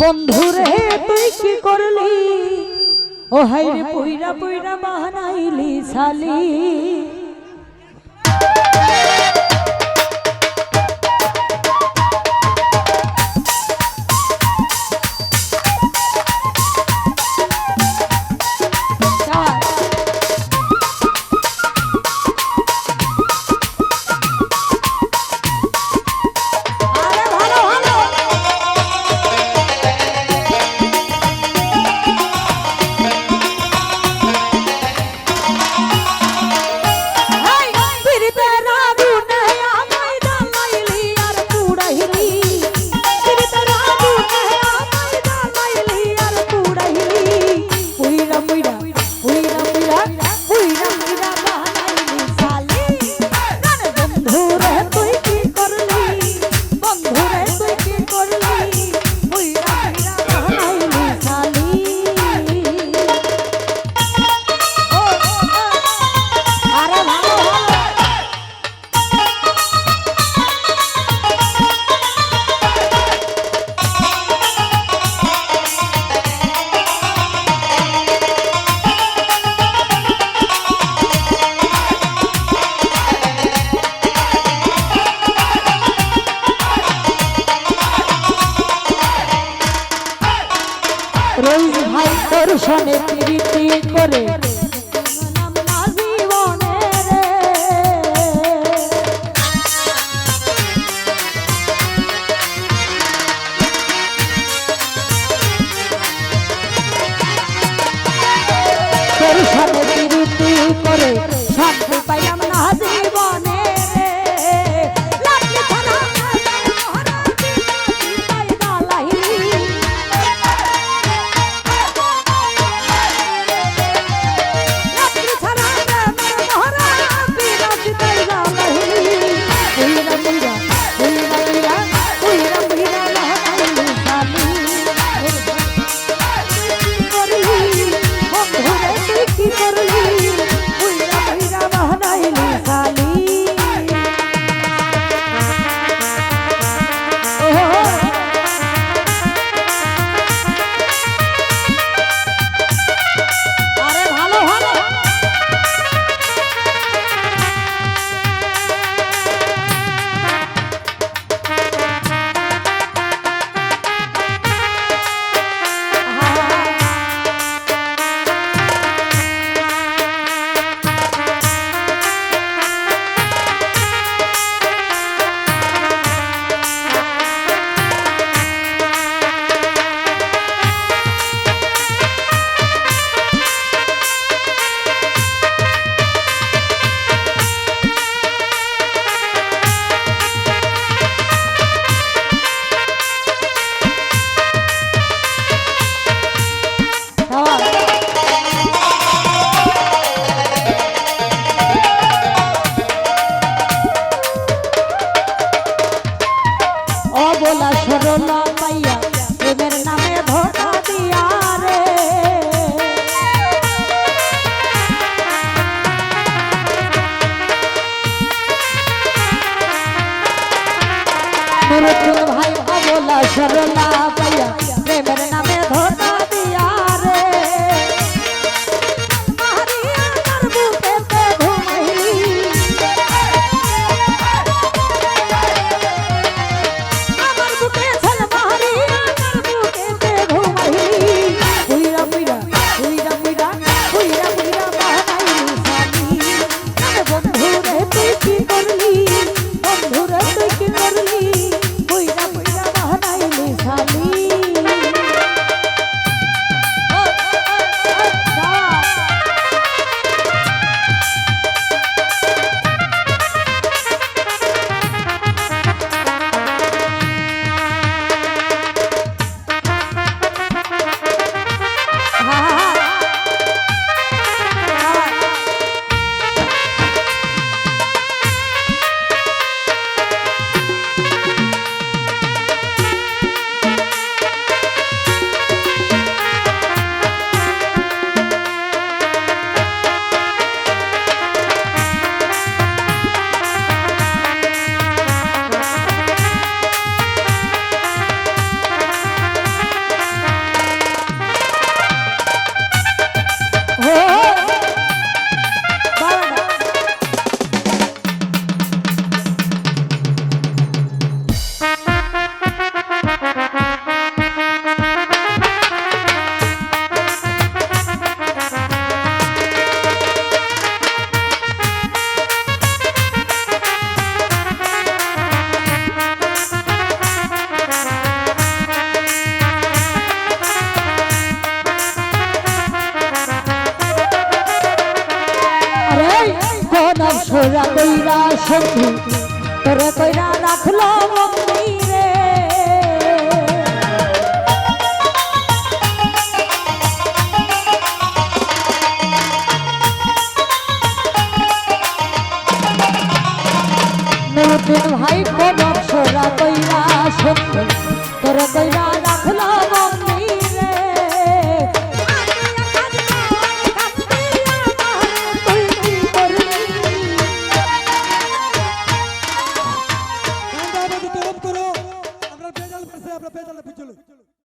বন্ধু রে তুই কি করলি? ও হাই রে পইরা পইরা বাহানাইলি শালি। ভাই দর্শনে প্রীতি করে। নকশরা কইরা সন্ধু তোরে কইরা রাখল মন্দিরে। নতুন ভাই নকশরা কইরা সন্ধু তোরে কইরা